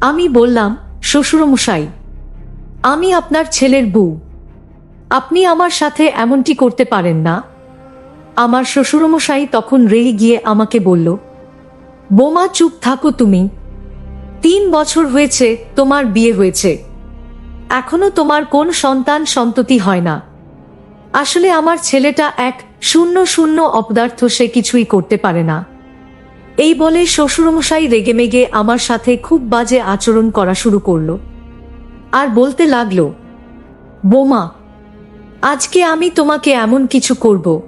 আমি বললাম, শ্বশুরমশাই, আমি আপনার ছেলের বউ। আপনি আমার সাথে এমনটি করতে পারেন না। আমার শ্বশুরমশাই তখন রেগে গিয়ে আমাকে বলল, বোমা, চুপ থাকো তুমি। তিন বছর হয়েছে তোমার বিয়ে হয়েছে। এখনও তোমার কোন সন্তান সন্ততি হয় না। আসলে আমার ছেলেটা এক শূন্য শূন্য অপদার্থ, সে কিছুই করতে পারে না। এই বলে শ্বশুরমশাই রেগেমেগে আমার সাথে খুব বাজে আচরণ করা শুরু করল। আর বলতে লাগল, বোমা, আজকে আমি তোমাকে এমন কিছু করব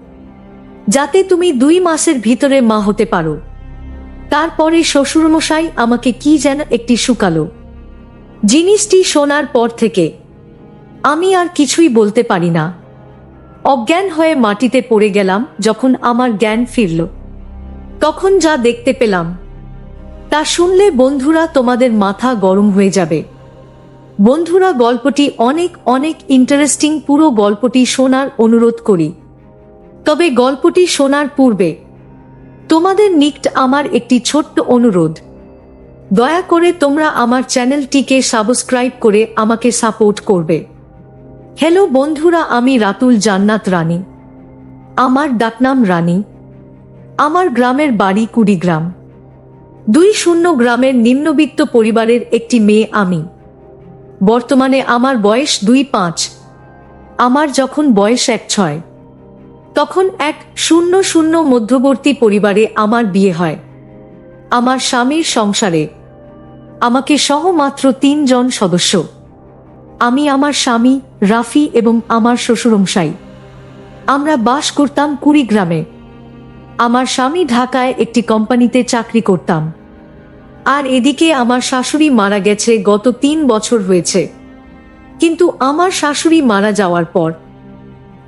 যাতে তুমি দুই মাসের ভিতরে মা হতে পারো। তারপরে শ্বশুরমশাই আমাকে কি যেন একটি শুকালো। জিনিসটি শোনার পর থেকে আমি আর কিছুই বলতে পারি না। অজ্ঞান হয়ে মাটিতে পড়ে গেলাম যখন আমার জ্ঞান ফিরল। তখন যা দেখতে পেলাম, তা শুনলে বন্ধুরা তোমাদের মাথা গরম হয়ে যাবে। বন্ধুরা গল্পটি অনেক অনেক ইন্টারেস্টিং পুরো গল্পটি শোনার অনুরোধ করি। তবে গল্পটি শোনার পূর্বে তোমাদের নিকট আমার একটি ছোট্ট অনুরোধ। দয়া করে তোমরা আমার চ্যানেলটিকে সাবস্ক্রাইব করে আমাকে সাপোর্ট করবে। হ্যালো বন্ধুরা, আমি রাতুল জান্নাত রানী। আমার ডাকনাম রানী। আমার গ্রামের বাড়ি কুড়িগ্রাম দুই শূন্য গ্রামের নিম্নবিত্ত পরিবারের একটি মেয়ে আমি। বর্তমানে আমার বয়স দুই পাঁচ। আমার যখন বয়স এক ছয়। তখন এক শূন্য শূন্য মধ্যবর্তী পরিবারে আমার বিয়ে হয়। আমার স্বামীর সংসারে আমাকে সহ মাত্র তিনজন সদস্য। আমি আমার স্বামী, রাফি এবং আমার শ্বশুরমশাই। আমরা বাস করতাম কুড়িগ্রামে আমার স্বামী ঢাকায় একটি কোম্পানিতে চাকরি করতাম। আর এদিকে আমার শাশুড়ি মারা গেছে গত তিন বছর হয়েছে। কিন্তু আমার শাশুড়ি মারা যাওয়ার পর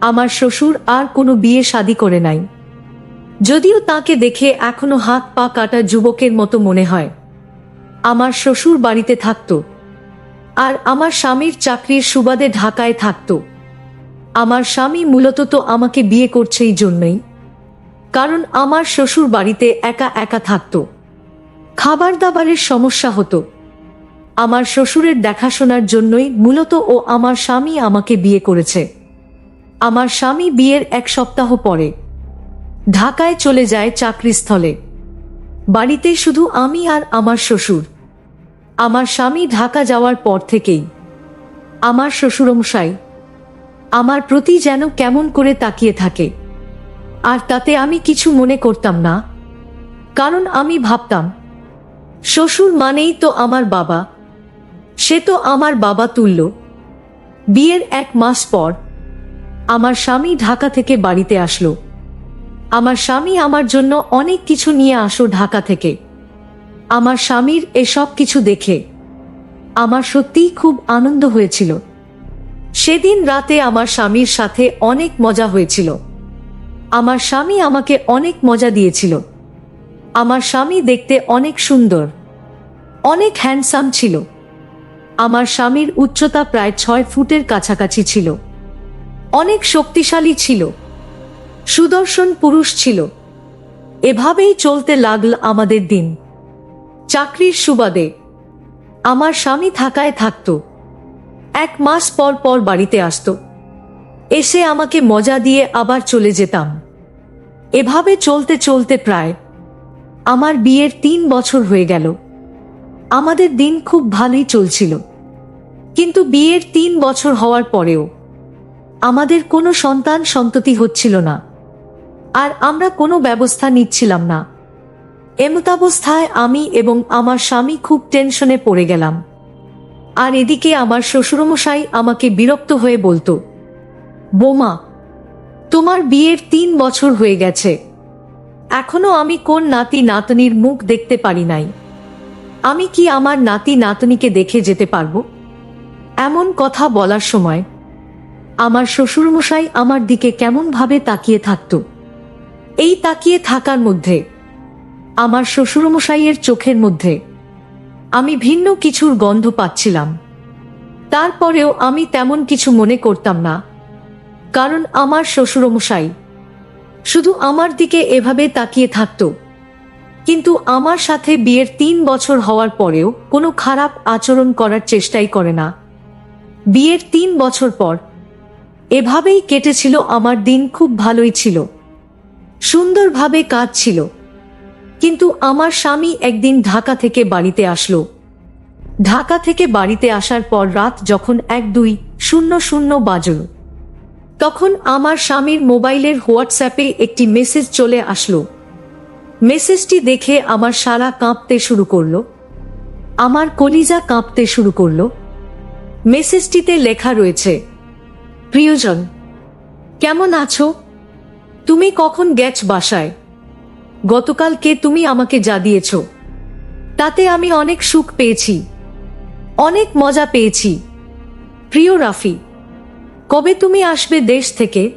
আমার শ্বশুর আর কোনো বিয়ে শাদি করে নাই। যদিও তাকে দেখে এখনও হাত পা কাটা যুবকের মতো মনে হয়। আমার শ্বশুর বাড়িতে থাকত। আর আমার স্বামীর চাকরির সুবাদে ঢাকায় থাকত। আমার স্বামী মূলত তো আমাকে বিয়ে করছে এই জন্যই। কারণ আমার শ্বশুর বাড়িতে একা একা থাকতো। খাবার দাবারের সমস্যা হতো। আমার শ্বশুরের দেখাশোনার জন্যই মূলত ও আমার স্বামী আমাকে বিয়ে করেছে। আমার স্বামী বিয়ের এক সপ্তাহ পরে ঢাকায় চলে যায় চাকরিস্থলে। বাড়িতে শুধু আমি আর আমার শ্বশুর। আমার স্বামী ঢাকা যাওয়ার পর থেকেই। আমার শ্বশুরমশাই, আমার প্রতি যেন কেমন করে তাকিয়ে থাকে। আর তাতে আমি কিছু মনে করতাম না। কারণ আমি ভাবতাম, শ্বশুর মানেই তো আমার বাবা। সে তো আমার বাবা তুল্য। বিয়ের এক মাস পর আমার স্বামী ঢাকা থেকে বাড়িতে আসলো। আমার স্বামী আমার জন্য অনেক কিছু নিয়ে আসো ঢাকা থেকে। আমার স্বামীর এসব কিছু দেখে আমার সত্যিই খুব আনন্দ হয়েছিল। সেদিন রাতে আমার স্বামীর সাথে অনেক মজা হয়েছিল। আমার স্বামী আমাকে অনেক মজা দিয়েছিল। আমার স্বামী দেখতে অনেক সুন্দর। অনেক হ্যান্ডসাম ছিল। আমার স্বামীর উচ্চতা প্রায় ছয় ফুটের কাছাকাছি ছিল। অনেক শক্তিশালী ছিল। সুদর্শন পুরুষ ছিল। এভাবেই চলতে লাগল আমাদের দিন। চাকরির সুবাদে আমার স্বামী থাকায় থাকত। এক মাস পর পর বাড়িতে আসতো। এসে আমাকে মজা দিয়ে আবার চলে যেতাম। এভাবে চলতে চলতে প্রায় আমার বিয়ের তিন বছর হয়ে গেল। আমাদের দিন খুব ভালোই চলছিল। কিন্তু বিয়ের তিন বছর হওয়ার পরেও আমাদের কোনো সন্তান সন্ততি হচ্ছিল না। আর আমরা কোনো ব্যবস্থা নিচ্ছিলাম না। এমতাবস্থায় আমি এবং আমার স্বামী খুব টেনশনে পড়ে গেলাম। আর এদিকে আমার শ্বশুরমশাই আমাকে বিরক্ত হয়ে বলতো, বোমা তোমার বিয়ের তিন বছর হয়ে গেছে। এখনও আমি কোন নাতি নাতনির মুখ দেখতে পারি নাই। আমি কি আমার নাতি নাতনিকে দেখে যেতে পারব? এমন কথা বলার সময় আমার শ্বশুরমশাই আমার দিকে কেমনভাবে তাকিয়ে থাকত। এই তাকিয়ে থাকার মধ্যে, আমার শ্বশুরমশাইয়ের চোখের মধ্যে আমি ভিন্ন কিছুর গন্ধ পাচ্ছিলাম। তারপরেও আমি তেমন কিছু মনে করতাম না। কারণ আমার শ্বশুরমশাই। শুধু আমার দিকে এভাবে তাকিয়ে থাকত। কিন্তু আমার সাথে বিয়ের তিন বছর হওয়ার পরেও কোনো খারাপ আচরণ করার চেষ্টাই করে না। বিয়ের তিন বছর পর এভাবেই কেটেছিল আমার দিন খুব ভালোই ছিল। সুন্দরভাবে কাজ ছিল কিন্তু আমার স্বামী একদিন ঢাকা থেকে বাড়িতে আসলো। ঢাকা থেকে বাড়িতে আসার পর রাত যখন এক দুই শূন্য শূন্য বাজল। তখন আমার স্বামীর মোবাইলের হোয়াটসঅ্যাপে একটি মেসেজ চলে আসলো। মেসেজটি দেখে আমার সারা কাঁপতে শুরু করল। আমার কলিজা কাঁপতে শুরু করল। মেসেজটিতে লেখা রয়েছে, প্রিয়জন, কেমন আছো? তুমি কখন গেছ বাসায়? গতকালকে তুমি আমাকে যা দিয়েছ। তাতে আমি অনেক সুখ পেয়েছি। অনেক মজা পেয়েছি। প্রিয় রাফি কবে তুমি আসবে দেশ থেকে?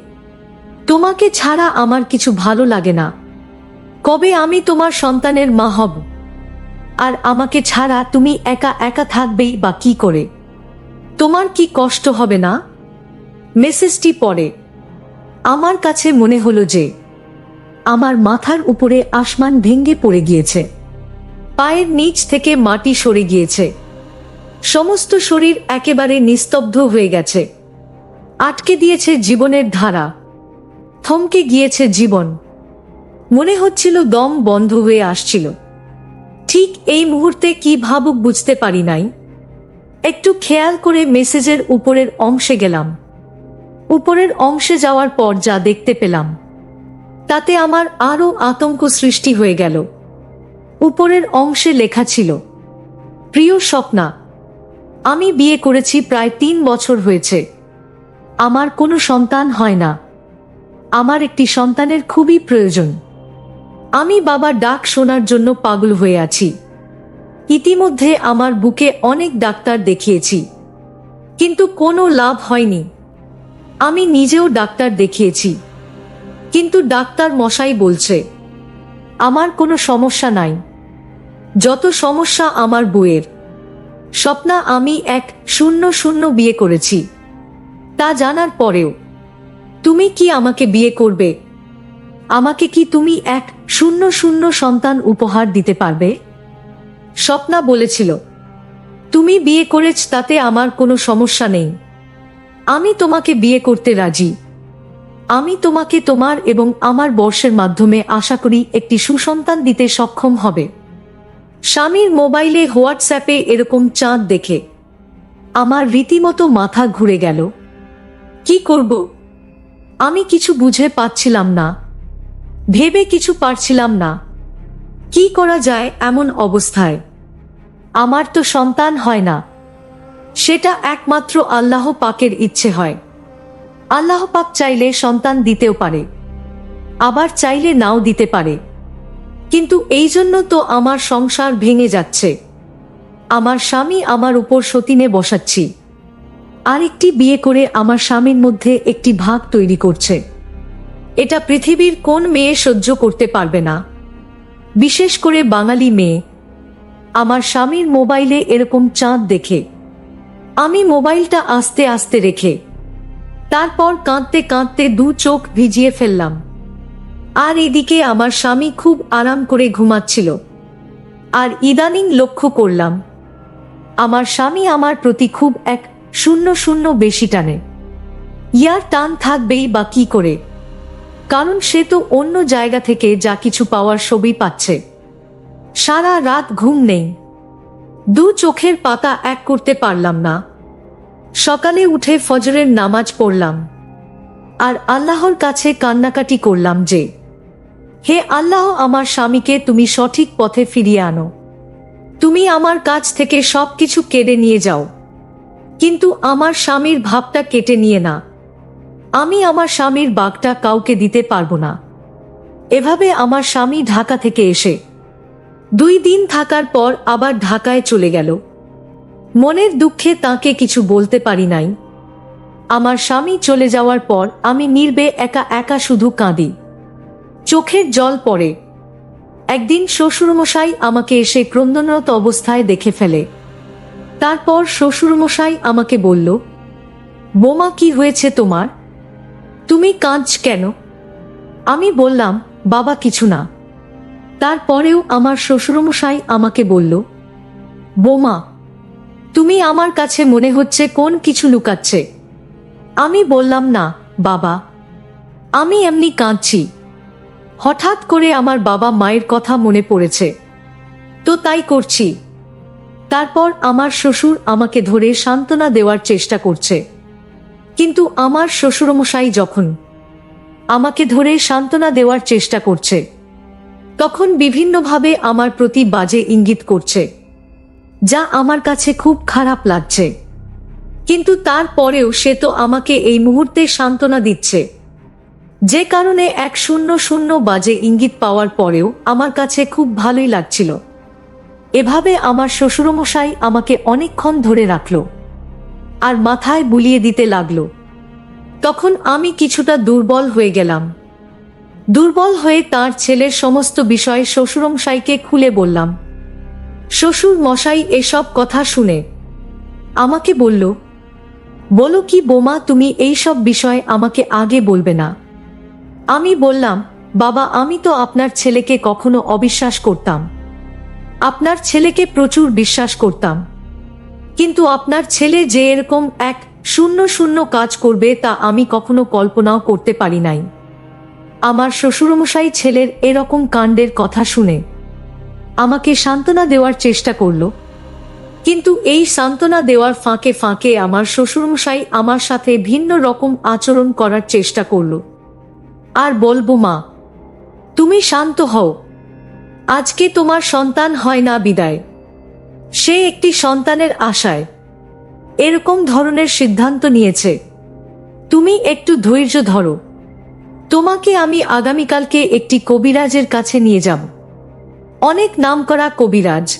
তোমাকে ছাড়া আমার কিছু ভালো লাগে না। কবে আমি তোমার সন্তানের মা হব? আর আমাকে ছাড়া তুমি একা একা থাকবেই বা কি করে? তোমার কি কষ্ট হবে না? মেসেজটি পড়ে। আমার কাছে মনে হলো যে, আমার মাথার উপরে আসমান ভেঙ্গে পড়ে গিয়েছে। পায়ের নিচ থেকে মাটি সরে গিয়েছে। সমস্ত শরীর একেবারে নিস্তব্ধ হয়ে গেছে। আটকে দিয়েছে জীবনের ধারা, থমকে গিয়েছে জীবন। মনে হচ্ছিল দম বন্ধ হয়ে আসছিল। ঠিক এই মুহূর্তে কি ভাবুক বুঝতে পারি নাই। একটু খেয়াল করে মেসেজের উপরের অংশে গেলাম। উপরের অংশে যাওয়ার পর যা দেখতে পেলাম, তাতে আমার আরও আতঙ্ক সৃষ্টি হয়ে গেল। উপরের অংশে লেখা ছিল, প্রিয় স্বপ্না, আমি বিয়ে করেছি প্রায় তিন বছর হয়েছে। আমার কোনো সন্তান হয় না। আমার একটি সন্তানের খুবই প্রয়োজন। আমি বাবার ডাক শোনার জন্য পাগল হয়ে আছি। ইতিমধ্যে আমার বুকে অনেক ডাক্তার দেখিয়েছি। কিন্তু কোনো লাভ হয়নি। আমি নিজেও ডাক্তার দেখিয়েছি। কিন্তু ডাক্তার মশাই বলছে, আমার কোনো সমস্যা নাই। যত সমস্যা আমার বইয়ের স্বপ্না আমি এক শূন্য শূন্য বিয়ে করেছি। তা জানার পরেও, তুমি কি আমাকে বিয়ে করবে? আমাকে কি তুমি এক শূন্য শূন্য সন্তান উপহার দিতে পারবে? স্বপ্না বলেছিল, তুমি বিয়ে করেছ তাতে আমার কোনো সমস্যা নেই। আমি তোমাকে বিয়ে করতে রাজি। আমি তোমাকে তোমার এবং আমার বর্ষের মাধ্যমে আশা করি একটি সুসন্তান দিতে সক্ষম হবে। স্বামীর মোবাইলে হোয়াটসঅ্যাপে এরকম চাঁদ দেখে আমার রীতিমতো মাথা ঘুরে গেল। কি করব? আমি কিছু বুঝে পাচ্ছিলাম না। ভেবে কিছু পারছিলাম না। কি করা যায় এমন অবস্থায়? আমার তো সন্তান হয় না। সেটা একমাত্র আল্লাহ পাকের ইচ্ছে হয়। আল্লাহ পাক চাইলে সন্তান দিতেও পারে। আবার চাইলে নাও দিতে পারে। কিন্তু এই জন্য তো আমার সংসার ভেঙে যাচ্ছে। আমার স্বামী আমার উপর সতীনে বসাচ্ছি। আরেকটি বিয়ে করে আমার স্বামীর মধ্যে একটি ভাগ তৈরি করছে। এটা পৃথিবীর কোন মেয়ে সহ্য করতে পারবে না। বিশেষ করে বাঙালি মেয়ে। আমার স্বামীর মোবাইলে এরকম চাঁদ দেখে। আমি মোবাইলটা আস্তে আস্তে রেখে। তারপর কাঁদতে কাঁদতে দু চোখ ভিজিয়ে ফেললাম। আর এদিকে আমার স্বামী খুব আরাম করে ঘুমাচ্ছিল। আর ইদানিং লক্ষ্য করলাম। আমার স্বামী আমার প্রতি খুব এক শূন্য শূন্য বেশি টানে। ইয়ার টান থাকবেই বা কি করে? কারণ সে তো অন্য জায়গা থেকে যা কিছু পাওয়ার সবই পাচ্ছে। সারা রাত ঘুম নেই। দু চোখের পাতা এক করতে পারলাম না। সকালে উঠে ফজরের নামাজ পড়লাম। আর আল্লাহর কাছে কান্নাকাটি করলাম যে, হে আল্লাহ, আমার স্বামীকে তুমি সঠিক পথে ফিরিয়ে আনো। তুমি আমার কাছ থেকে সব কিছু কেড়ে নিয়ে যাও। কিন্তু আমার স্বামীর ভাবটা কেটে নিয়ে না। আমি আমার স্বামীর বাঘটা কাউকে দিতে পারব না। এভাবে আমার স্বামী ঢাকা থেকে এসে দুই দিন থাকার পর আবার ঢাকায় চলে গেল। মনের দুঃখে তাকে কিছু বলতে পারি নাই। আমার স্বামী চলে যাওয়ার পর আমি নির্বে একা একা শুধু কাঁদি। চোখের জল পড়ে। একদিন শ্বশুরমশাই আমাকে এসে ক্রন্দনরত অবস্থায় দেখে ফেলে। তারপর শ্বশুরমশাই আমাকে বলল, বোমা কি হয়েছে তোমার? তুমি কাঁদছ কেন? আমি বললাম, বাবা, কিছু না। তারপরেও আমার শ্বশুরমশাই আমাকে বলল, বোমা, তুমি আমার কাছে মনে হচ্ছে কোন কিছু লুকাচ্ছে। আমি বললাম, না, বাবা, আমি এমনি কাঁদছি। হঠাৎ করে আমার বাবা মায়ের কথা মনে পড়েছে। তো তাই করছি। তারপর আমার শ্বশুর আমাকে ধরে সান্ত্বনা দেওয়ার চেষ্টা করছে। কিন্তু আমার শ্বশুরমশাই যখন আমাকে ধরে সান্ত্বনা দেওয়ার চেষ্টা করছে, তখন বিভিন্নভাবে আমার প্রতি বাজে ইঙ্গিত করছে, যা আমার কাছে খুব খারাপ লাগছে। কিন্তু তারপরেও সে তো আমাকে এই মুহূর্তে সান্ত্বনা দিচ্ছে। যে কারণে এক শূন্য শূন্য বাজে ইঙ্গিত পাওয়ার পরেও আমার কাছে খুব ভালোই লাগছিল। এভাবে আমার শ্বশুরমশাই আমাকে অনেকক্ষণ ধরে রাখল আর মাথায় বুলিয়ে দিতে লাগল। তখন আমি কিছুটা দুর্বল হয়ে গেলাম। দুর্বল হয়ে তার ছেলের সমস্ত বিষয় শ্বশুরমশাইকে খুলে বললাম শ্বশুর মশাই এসব কথা শুনে আমাকে বলল, বলো কি বোমা, তুমি এই সব বিষয় আমাকে আগে বলবে না? আমি বললাম, বাবা, আমি তো আপনার ছেলেকে কখনো অবিশ্বাস করতাম। আপনার ছেলেকে প্রচুর বিশ্বাস করতাম। কিন্তু আপনার ছেলে যে এরকম এক শূন্য শূন্য কাজ করবে তা আমি কখনো কল্পনাও করতে পারি নাই। আমার শ্বশুরমশাই ছেলের এরকম কাণ্ডের কথা শুনে আমাকে সান্ত্বনা দেওয়ার চেষ্টা করল। কিন্তু এই সান্ত্বনা দেওয়ার ফাঁকে ফাঁকে আমার শ্বশুরমশাই আমার সাথে ভিন্ন রকম আচরণ করার চেষ্টা করল। আর বলব, মা, তুমি শান্ত হও। আজকে তোমার সন্তান হয় না বিদায়। সে একটি সন্তানের আশায় এরকম ধরনের সিদ্ধান্ত নিয়েছে। তুমি একটু ধৈর্য ধরো। তোমাকে আমি আগামীকালকে একটি কবিরাজের কাছে নিয়ে যাব। অনেক নামকরা কবিরাজ।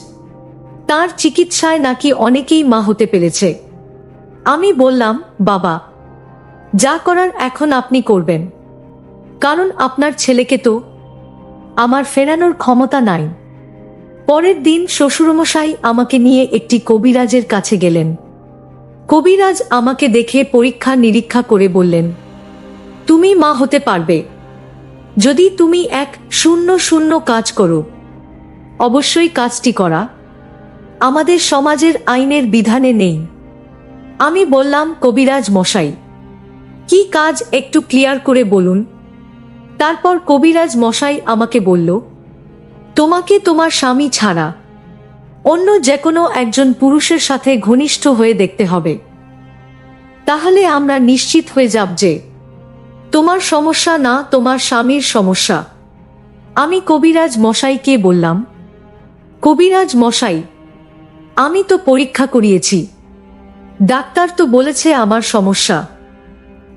তার চিকিৎসায় নাকি অনেকেই মা হতে পেরেছে। আমি বললাম, বাবা, যা করার এখন আপনি করবেন। কারণ আপনার ছেলেকে তো আমার ফেরানোর ক্ষমতা নাই। পরের দিন শ্বশুরমশাই আমাকে নিয়ে একটি কবিরাজের কাছে গেলেন। কবিরাজ আমাকে দেখে পরীক্ষা নিরীক্ষা করে বললেন, তুমি মা হতে পারবে। যদি তুমি এক শূন্য শূন্য কাজ করো, অবশ্যই কাজটি করা। আমাদের সমাজের আইনের বিধানে নেই। আমি বললাম, কবিরাজ মশাই, কি কাজ একটু ক্লিয়ার করে বলুন। তারপর কবিরাজ মশাই আমাকে বলল, তোমাকে তোমার স্বামী ছাড়া অন্য যে কোনো একজন পুরুষের সাথে ঘনিষ্ঠ হয়ে দেখতে হবে। তাহলে আমরা নিশ্চিত হয়ে যাব যে তোমার সমস্যা না তোমার স্বামীর সমস্যা। আমি কবিরাজ মশাইকে বললাম, কবিরাজ মশাই, আমি তো পরীক্ষা করিয়েছি। ডাক্তার তো বলেছে আমার সমস্যা।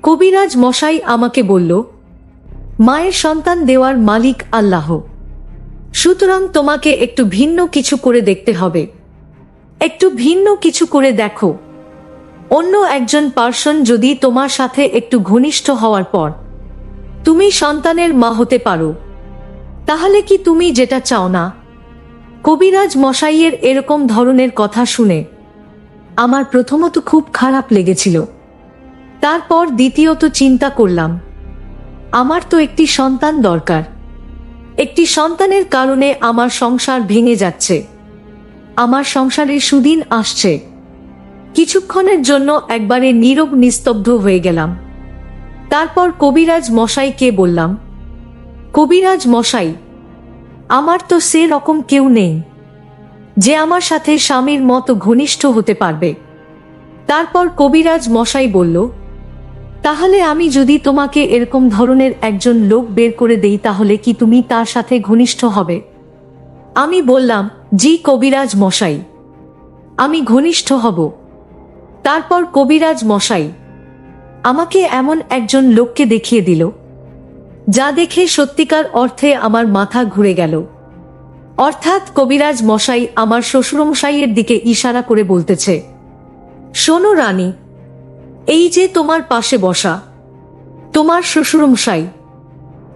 কবিরাজ মশাই আমাকে বলল মায়ের সন্তান দেওয়ার মালিক আল্লাহ। সুতরাং তোমাকে একটু ভিন্ন কিছু করে দেখতে হবে। একটু ভিন্ন কিছু করে দেখো। অন্য একজন পার্সন যদি তোমার সাথে একটু ঘনিষ্ঠ হওয়ার পর তুমি সন্তানের মা হতে পারো, তাহলে কি তুমি যেটা চাও না? কবিরাজ মশাইয়ের এরকম ধরনের কথা শুনে আমার প্রথমত খুব খারাপ লেগেছিল। তারপর দ্বিতীয়ত চিন্তা করলাম আমার তো একটি সন্তান দরকার। একটি সন্তানের কারণে আমার সংসার ভেঙে যাচ্ছে। আমার সংসারে সুদিন আসছে। কিছুক্ষণের জন্য একবারে নীরব নিস্তব্ধ হয়ে গেলাম। তারপর কবিরাজ মশাইকে বললাম, কবিরাজ মশাই, আমার তো সে রকম কেউ নেই, যে আমার সাথে স্বামীর মতো ঘনিষ্ঠ হতে পারবে। তারপর কবিরাজ মশাই বলল তাহলে আমি যদি তোমাকে এরকম ধরনের একজন লোক বের করে দেই, তাহলে কি তুমি তার সাথে ঘনিষ্ঠ হবে? আমি বললাম, জি কবিরাজ মশাই। আমি ঘনিষ্ঠ হব। তারপর কবিরাজ মশাই আমাকে এমন একজন লোককে দেখিয়ে দিল, যা দেখে সত্যিকার অর্থে আমার মাথা ঘুরে গেল। অর্থাৎ কবিরাজ মশাই আমার শ্বশুরমশাইয়ের দিকে ইশারা করে বলতেছে, শোনো রানী এই যে তোমার পাশে বসা, তোমার শ্বশুরমশাই,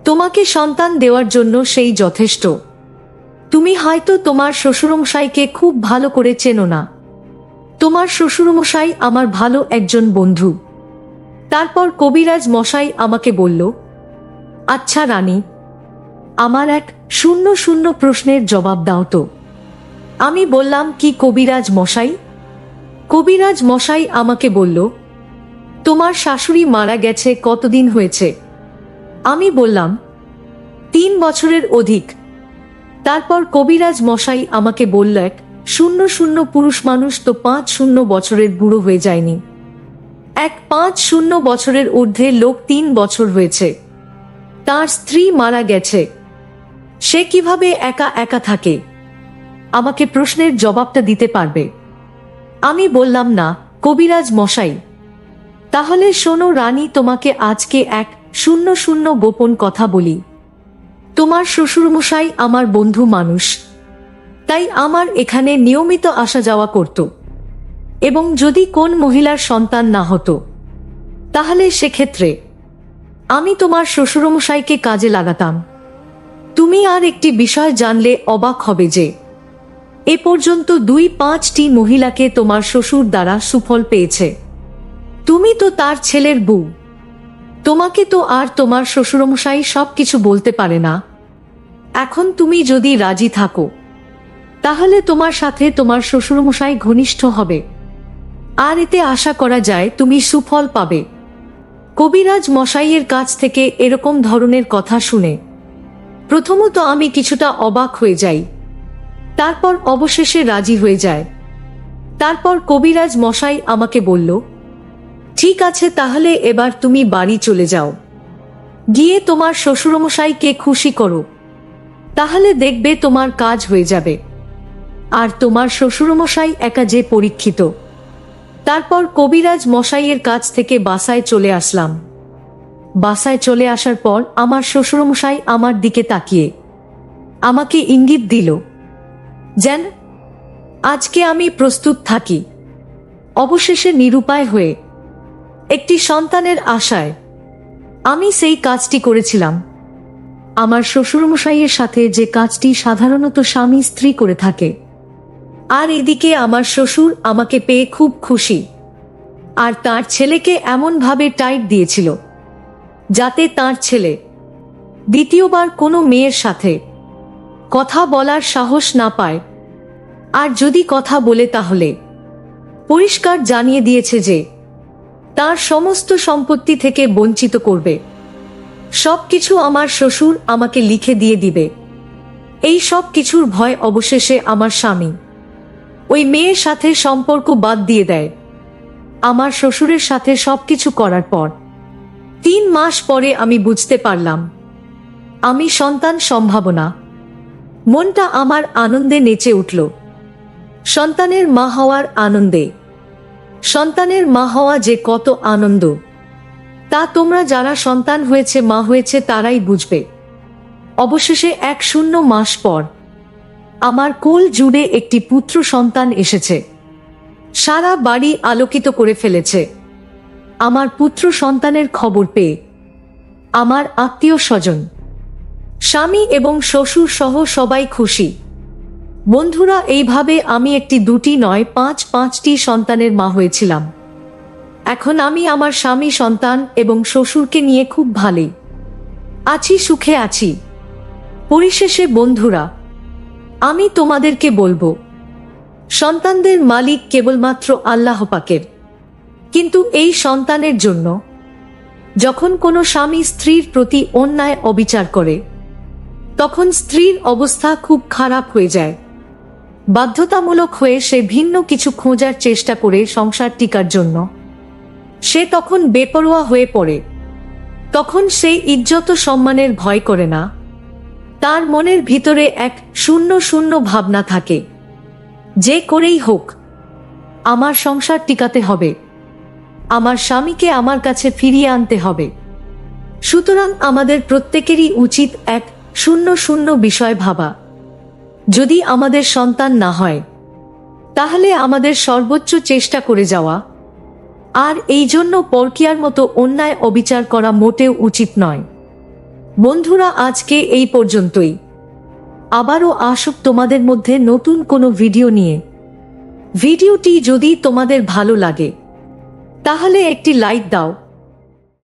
তোমাকে সন্তান দেওয়ার জন্য সেই যথেষ্ট। তুমি হয়তো তোমার শ্বশুরমশাইকে খুব ভালো করে চেনো না। তোমার শ্বশুরমশাই আমার ভালো একজন বন্ধু। তারপর কবিরাজ মশাই আমাকে বলল আচ্ছা রানী, আমার এক শূন্য শূন্য প্রশ্নের জবাব দাও তো। আমি বললাম, কি কবিরাজ মশাই? কবিরাজ মশাই আমাকে বলল তোমার শাশুড়ি মারা গেছে কতদিন হয়েছে? আমি বললাম, তিন বছরের অধিক। তারপর কবিরাজ মশাই আমাকে বলল, এক শূন্য শূন্য পুরুষ মানুষ তো পাঁচ শূন্য বছরের বুড়ো হয়ে যায়নি। এক পাঁচ শূন্য বছরের ঊর্ধ্বে লোক তিন বছর হয়েছে। তার স্ত্রী মারা গেছে। সে কীভাবে একা একা থাকে? আমাকে প্রশ্নের জবাবটা দিতে পারবে? আমি বললাম, না, কবিরাজ মশাই তাহলে শোনো রানী, তোমাকে আজকে এক শূন্য শূন্য গোপন কথা বলি। তোমার শ্বশুরমশাই আমার বন্ধু মানুষ। তাই আমার এখানে নিয়মিত আসা যাওয়া করত। এবং যদি কোন মহিলার সন্তান না হতো, তাহলে সেক্ষেত্রে আমি তোমার শ্বশুরমশাইকে কাজে লাগাতাম। তুমি আর একটি বিষয় জানলে অবাক হবে যে, এ পর্যন্ত দুই পাঁচটি মহিলাকে তোমার শ্বশুর দ্বারা সুফল পেয়েছে। তুমি তো তার ছেলের বউ। তোমাকে তো আর তোমার শ্বশুরমশাই সব কিছু বলতে পারে না। এখন তুমি যদি রাজি থাকো, তাহলে তোমার সাথে তোমার শ্বশুরমশাই ঘনিষ্ঠ হবে। আর এতে আশা করা যায় তুমি সুফল পাবে। কবিরাজ মশাইয়ের কাছ থেকে এরকম ধরনের কথা শুনে, প্রথমত আমি কিছুটা অবাক হয়ে যাই। তারপর অবশেষে রাজি হয়ে যায়। তারপর কবিরাজ মশাই আমাকে বলল ঠিক আছে, তাহলে এবার তুমি বাড়ি চলে যাও। গিয়ে তোমার শ্বশুরমশাইকে খুশি করো। তাহলে দেখবে তোমার কাজ হয়ে যাবে। আর তোমার শ্বশুরমশাই একা যে পরীক্ষিত। তারপর কবিরাজ মশাইয়ের কাছ থেকে বাসায় চলে আসলাম। বাসায় চলে আসার পর আমার শ্বশুরমশাই আমার দিকে তাকিয়ে আমাকে ইঙ্গিত দিল যেন আজকে আমি প্রস্তুত থাকি। অবশেষে নিরুপায় হয়ে একটি সন্তানের আশায়, আমি সেই কাজটি করেছিলাম। আমার শ্বশুরমশাইয়ের সাথে যে কাজটি সাধারণত স্বামী স্ত্রী করে থাকে। আর এদিকে আমার শ্বশুর আমাকে পেয়ে খুব খুশি। আর তার ছেলেকে এমনভাবে টাইট দিয়েছিল, যাতে তার ছেলে দ্বিতীয়বার কোনো মেয়ের সাথে কথা বলার সাহস না পায়। আর যদি কথা বলে তাহলে পরিষ্কার জানিয়ে দিয়েছে যে তার সমস্ত সম্পত্তি থেকে বঞ্চিত করবে। সবকিছু আমার শ্বশুর আমাকে লিখে দিয়ে দিবে। এই সব কিছুর ভয় অবশেষে আমার স্বামী। ওই মেয়ের সাথে সম্পর্ক বাদ দিয়ে দেয়। আমার শ্বশুরের সাথে সবকিছু করার পর তিন মাস পরে আমি বুঝতে পারলাম, আমি সন্তান সম্ভাবনা। মনটা আমার আনন্দে নেচে উঠল। সন্তানের মা হওয়ার আনন্দে সন্তানের মা হওয়া যে কত আনন্দ। তা তোমরা যারা সন্তান হয়েছে, মা হয়েছে, তারাই বুঝবে। অবশেষে এক শূন্য মাস পর আমার কোল জুড়ে একটি পুত্র সন্তান এসেছে। সারা বাড়ি আলোকিত করে ফেলেছে। আমার পুত্র সন্তানের খবর পেয়ে আমার আত্মীয় স্বজন, স্বামী এবং শ্বশুর সহ সবাই খুশি। বন্ধুরা, এইভাবে আমি একটি দুটি নয়, পাঁচ, পাঁচটি সন্তানের মা হয়েছিলাম। এখন আমি আমার স্বামী সন্তান এবং শ্বশুরকে নিয়ে খুব ভালোই আছি, সুখে আছি। পরিশেষে, বন্ধুরা, আমি তোমাদেরকে বলব, সন্তানদের মালিক কেবলমাত্র আল্লাহ পাকের। কিন্তু এই সন্তানের জন্য, যখন কোনো স্বামী স্ত্রীর প্রতি অন্যায় অবিচার করে, তখন স্ত্রীর অবস্থা খুব খারাপ হয়ে যায়। বাধ্যতামূলক হয়ে সে ভিন্ন কিছু খোঁজার চেষ্টা করে সংসার টিকার জন্য। সে তখন বেপরোয়া হয়ে পড়ে। তখন সে ইজ্জত সম্মানের ভয় করে না। তার মনের ভিতরে এক শূন্য শূন্য ভাবনা থাকে। যে করেই হোক, আমার সংসার টিকাতে হবে। আমার স্বামীকে আমার কাছে ফিরিয়ে আনতে হবে। সুতরাং আমাদের প্রত্যেকেরই উচিত এক শূন্য শূন্য বিষয় ভাবা। যদি আমাদের সন্তান না হয়, তাহলে আমাদের সর্বোচ্চ চেষ্টা করে যাওয়া। আর এই জন্য পরকিয়ার মতো অন্যায় অবিচার করা মোটেও উচিত নয়। বন্ধুরা, আজকে এই পর্যন্তই। আবারও আসুক তোমাদের মধ্যে নতুন কোনো ভিডিও নিয়ে। ভিডিওটি যদি তোমাদের ভালো লাগে, তাহলে একটি লাইক দাও।